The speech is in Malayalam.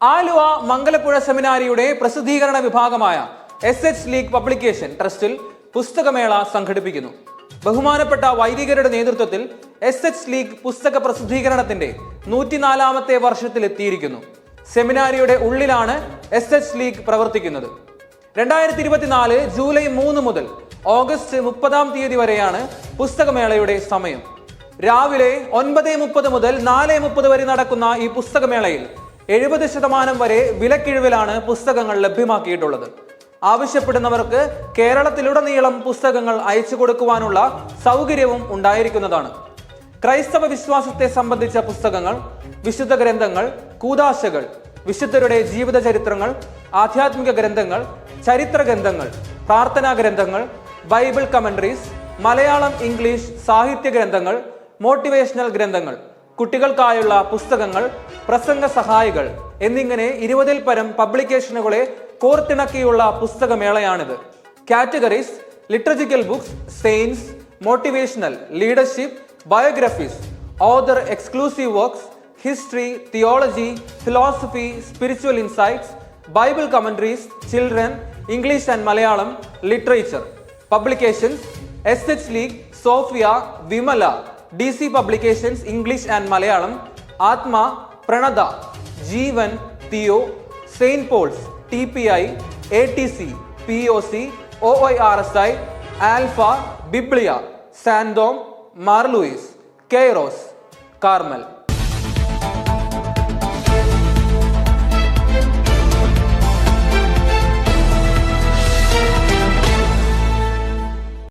ആലുവ മംഗലപ്പുഴ സെമിനാരിയുടെ പ്രസിദ്ധീകരണ വിഭാഗമായ എസ് എച്ച് ലീഗ് പബ്ലിക്കേഷൻ ട്രസ്റ്റിൽ പുസ്തകമേള സംഘടിപ്പിക്കുന്നു. ബഹുമാനപ്പെട്ട വൈദികരുടെ നേതൃത്വത്തിൽ എസ് എച്ച് ലീഗ് പുസ്തക പ്രസിദ്ധീകരണത്തിന്റെ നൂറ്റിനാലാമത്തെ വർഷത്തിലെത്തിയിരിക്കുന്നു. സെമിനാരിയുടെ ഉള്ളിലാണ് എസ് എച്ച് ലീഗ് പ്രവർത്തിക്കുന്നത്. രണ്ടായിരത്തി ഇരുപത്തിനാല് ജൂലൈ മൂന്ന് മുതൽ ഓഗസ്റ്റ് മുപ്പതാം തീയതി വരെയാണ് പുസ്തകമേളയുടെ സമയം. രാവിലെ ഒൻപത് മുപ്പത് മുതൽ നാല് മുപ്പത് വരെ നടക്കുന്ന ഈ പുസ്തകമേളയിൽ എഴുപത് ശതമാനം വരെ വിലക്കിഴിവിലാണ് പുസ്തകങ്ങൾ ലഭ്യമാക്കിയിട്ടുള്ളത്. ആവശ്യപ്പെടുന്നവർക്ക് കേരളത്തിലുടനീളം പുസ്തകങ്ങൾ അയച്ചു കൊടുക്കുവാനുള്ള സൗകര്യവും ഉണ്ടായിരിക്കുന്നതാണ്. ക്രൈസ്തവ വിശ്വാസത്തെ സംബന്ധിച്ച പുസ്തകങ്ങൾ വിശുദ്ധ ഗ്രന്ഥങ്ങൾ കൂതാശകൾ വിശുദ്ധരുടെ ജീവിത ചരിത്രങ്ങൾ ആധ്യാത്മിക ഗ്രന്ഥങ്ങൾ ചരിത്ര ഗ്രന്ഥങ്ങൾ പ്രാർത്ഥനാ ഗ്രന്ഥങ്ങൾ ബൈബിൾ കമൻട്രീസ് മലയാളം ഇംഗ്ലീഷ് സാഹിത്യ ഗ്രന്ഥങ്ങൾ മോട്ടിവേഷണൽ ഗ്രന്ഥങ്ങൾ കുട്ടികൾക്കായുള്ള പുസ്തകങ്ങൾ പ്രസംഗ സഹായികൾ എന്നിങ്ങനെ ഇരുപതിൽ പരം പബ്ലിക്കേഷനുകളെ കോർത്തിണക്കിയുള്ള പുസ്തകമേളയാണിത്. Categories liturgical books science motivational leadership biographies other exclusive works history theology philosophy spiritual insights Bible commentaries children English and Malayalam literature. Publications S H league Sophia Vimala. D C publications English and Malayalam Atma Pranatha Jeevan Theo Saint Paul's T P I A T C P O C O I R S I Alpha Biblia Sandom Mar Louis Kairos Carmel